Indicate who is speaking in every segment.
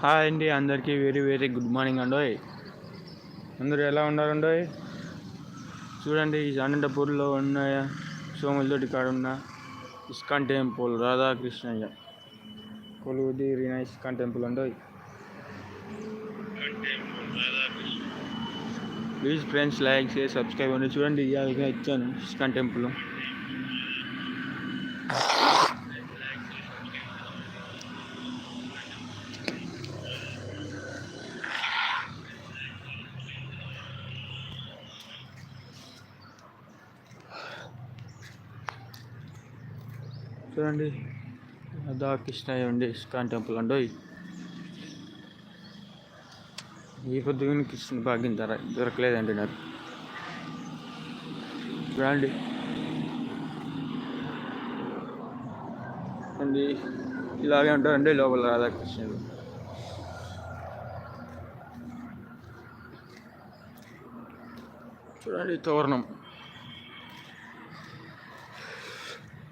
Speaker 1: Hi అండి అందరికీ very very good morning అండి అందరూ ఎలా ఉన్నారండి చూడండి ఈ అనంతపూర్లో ఉన్న సోములతోటి కాడ ఉన్న ఇస్కాన్ టెంపుల్ రాధాకృష్ణయ్య కొలువుదీరిన ఇస్కాన్ టెంపుల్ అండోయ్. ప్లీజ్ ఫ్రెండ్స్ లైక్ చేసి సబ్స్క్రైబ్ అండి చూడండి ఇవాళ ఇచ్చాను ఇస్కాన్ టెంపుల్. చూడండి. రాధాకృష్ణయ్య ఉండే ఇస్కాన్ టెంపుల్ అండి ఈ పొద్దున కృష్ణ భాగ్యం ధర దొరకలేదండి నాకు. చూడండి. అండి ఇలాగే ఉంటారండి లోపల రాధాకృష్ణుడు చూడండి తోరణం.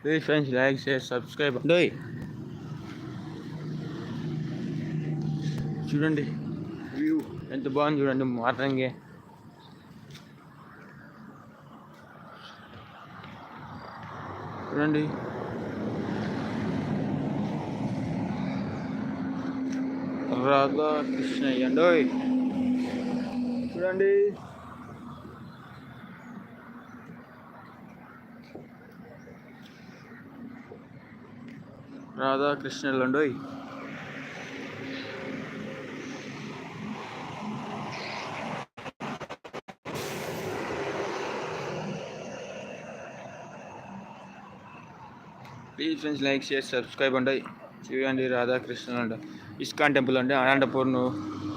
Speaker 1: Please friends like share subscribe అండి చూడండి వ్యూ ఎంత బాగుంది చూడండి మార్నింగే చూడండి రాధా కృష్ణయ్య అండి చూడండి రాధాకృష్ణలండోయ్. Please friends like share subscribe అండి చూడండి రాధాకృష్ణ అంట ఇస్కాన్ టెంపుల్ అంటే అనంతపూర్ను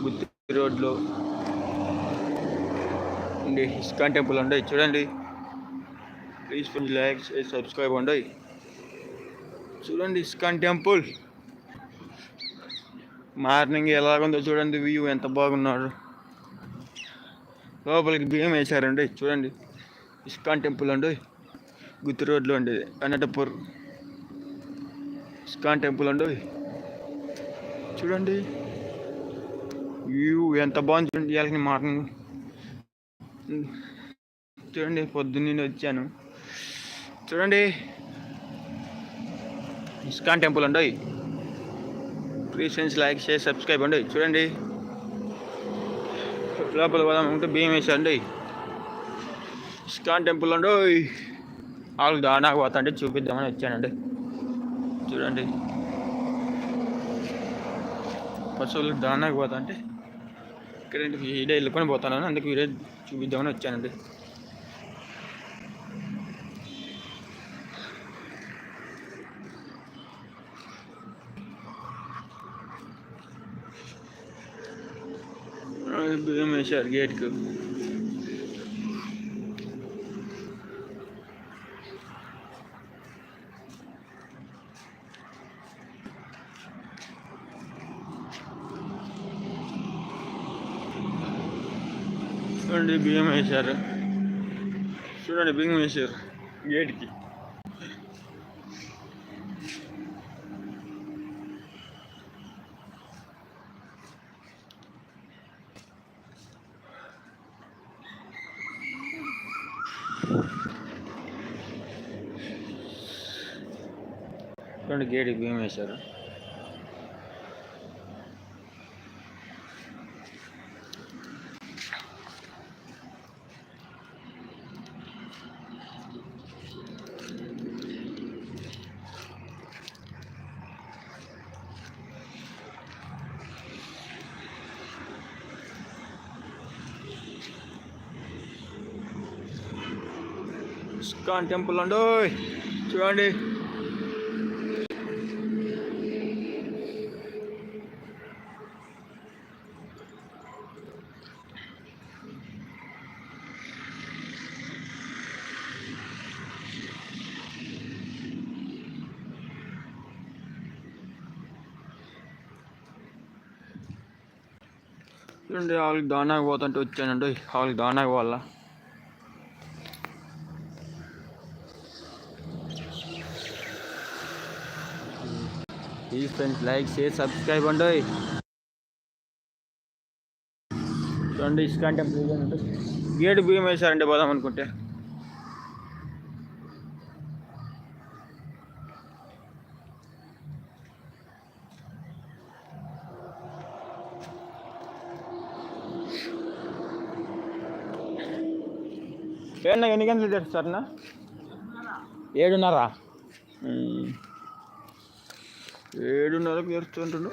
Speaker 1: గుత్తి రోడ్లో ఉండి ఇస్కాన్ టెంపుల్ అండి చూడండి. Please friends like share subscribe అండి చూడండి ఇస్కాన్ టెంపుల్. మార్నింగ్ ఎలాగుందో చూడండి వ్యూ ఎంత బాగున్నారు. లోపలికి బియ్యం వేశారండి చూడండి. ఇస్కాన్ టెంపుల్ అండి గుత్తి రోడ్లో అండి ఇది, అనంతపూర్. ఇస్కాన్ టెంపుల్ అండి. చూడండి వ్యూ ఎంత బాగుంది చూడండి ఇవాళ మార్నింగ్. చూడండి పొద్దున్నే వచ్చాను. చూడండి ఇస్కాన్ టెంపుల్ అండి. ప్లీజ్ లైక్ షేర్ సబ్స్క్రైబ్ అండి. చూడండి. లోపల పోదాం ఉంటే బియ్యం వేసండి ఇస్కాన్ టెంపుల్ అండి. వాళ్ళు దానాకు పోతా అంటే చూపిద్దామని వచ్చానండి. చూడండి. పశువులు దానాకు పోతా అంటే ఇక్కడ ఈడే వెళ్ళుకొని పోతాను. అందుకు ఈడే చూపిద్దామని వచ్చానండి. ఆ, బియ్యం వేశారు గేట్కు చూడండి బియ్యం వేశారు చూడండి బియ్యం వేశారు గేట్కి చూడండి గేట్కి బియ్యం వేశారు. ఇస్కాన్ టెంపుల్ అండి చూడండి. చూడండి వాళ్ళకి దానాకు పోతుంటే వచ్చానండి వాళ్ళకి దానాకు పోవాలా? ఈ ఫ్రెండ్స్ లైక్ షేర్ సబ్స్క్రైబ్ అండి. చూడండి ఇసుక టెంపుల్ గేటు బియ్యం వేశారంటే పోదాం అనుకుంటే. ఏమన్నా ఎన్ని గంటలు అన్న? ఏడున్నర? ఏడున్నరకు తెరుస్తుంటున్నాడు